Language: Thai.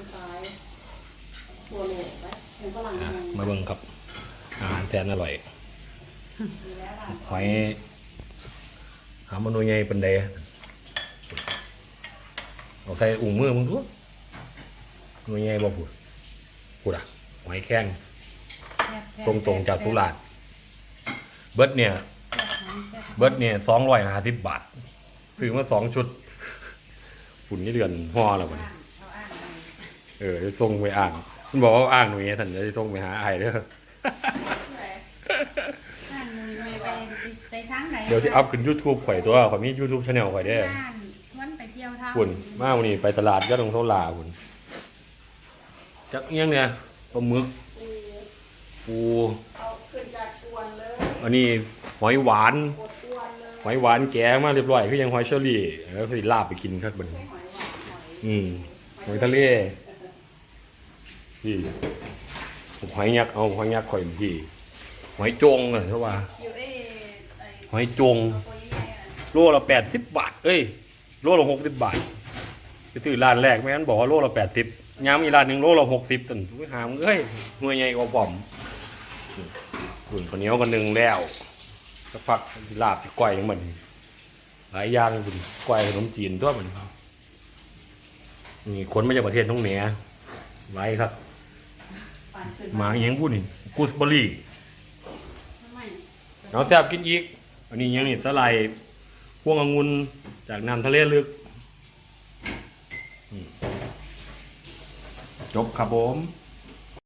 สุดท้ายตัวโหลไปเป็นฝรั่งอะยังมาเบิ่งครับ อาหารแสนอร่อยมีแล้วล่ะหอยหามันตัวใหญ่เป็นเดเอาใส่อุ้งมือมึงดูหน่วยใหญ่บ่พูดพูดอะหอยแข้งตรงตรงๆจากสุราษฎร์เบิร์ดเนี่ย เบิร์ดเนี่ยสองร้อยห้าสิบบาทซื้อมาสองชุดฝุ่นนี่เดือนห่อแล้วมันเอาอ่างไป เออจะส่งไปอ่างมันบอกว่าอ่างหน่วยท่านจะส่งไปหาไอ้เด้ออ่านมือไปไปไปทางไหนเดี๋ยวที่อัพขึ้น YouTube ข่อยตัวข่อยมี YouTube channel ข่อยเด้ออ่านชวนไปเที่ยวทางคุณมาวันนี้ไปตลาดก็ต้องโซลาคุณจักเอียงเนี่ยปลาหมึกปูเอาขึ้นจากกวนเลยอันนี้หอยหวานกดกวนเลยหอยหวานแกงมาเรียบร้อยคือยังหอยเชอรี่แล้วก็สิลาบไปกินครับบัดนี้ไม่หอยหวานหอยอืมหอยทะเล พี่หอยยักษ์เอาหอยยักษ์ข่อยพี่หอยจงอะเท่าว่าอยู่เอ้ไอ้หอยจงตัวใหญ่อะโลละแปดสิบบาท เอ้ยโลละหกสิบบาทไปซื้อร้านแรกไม่งั้นบอกว่าโลละแปดสิบย้ำอีกร้านหนึ่งโลละหกสิบตันไปหามเอ้ยหน่วยใหญ่กว่าผมหุ่นคนเหนี้ยวกันหนึ่งแล้วสักพักสิลาบสิก้อยยังเหมือนหลายอย่างคุณก้อยขนมจีนตัวมันนี่คนมาจากประเทศท้องเหนือไว้ครับปั่นขึ้น หมาอหยังพูดนี่กูสเบอรี่ทำไมเอาแซ่บกินอีก อันนี้ยังนี่สไลด์พวงองุ่นจากน้ำทะเลลึกอืมจบครับผม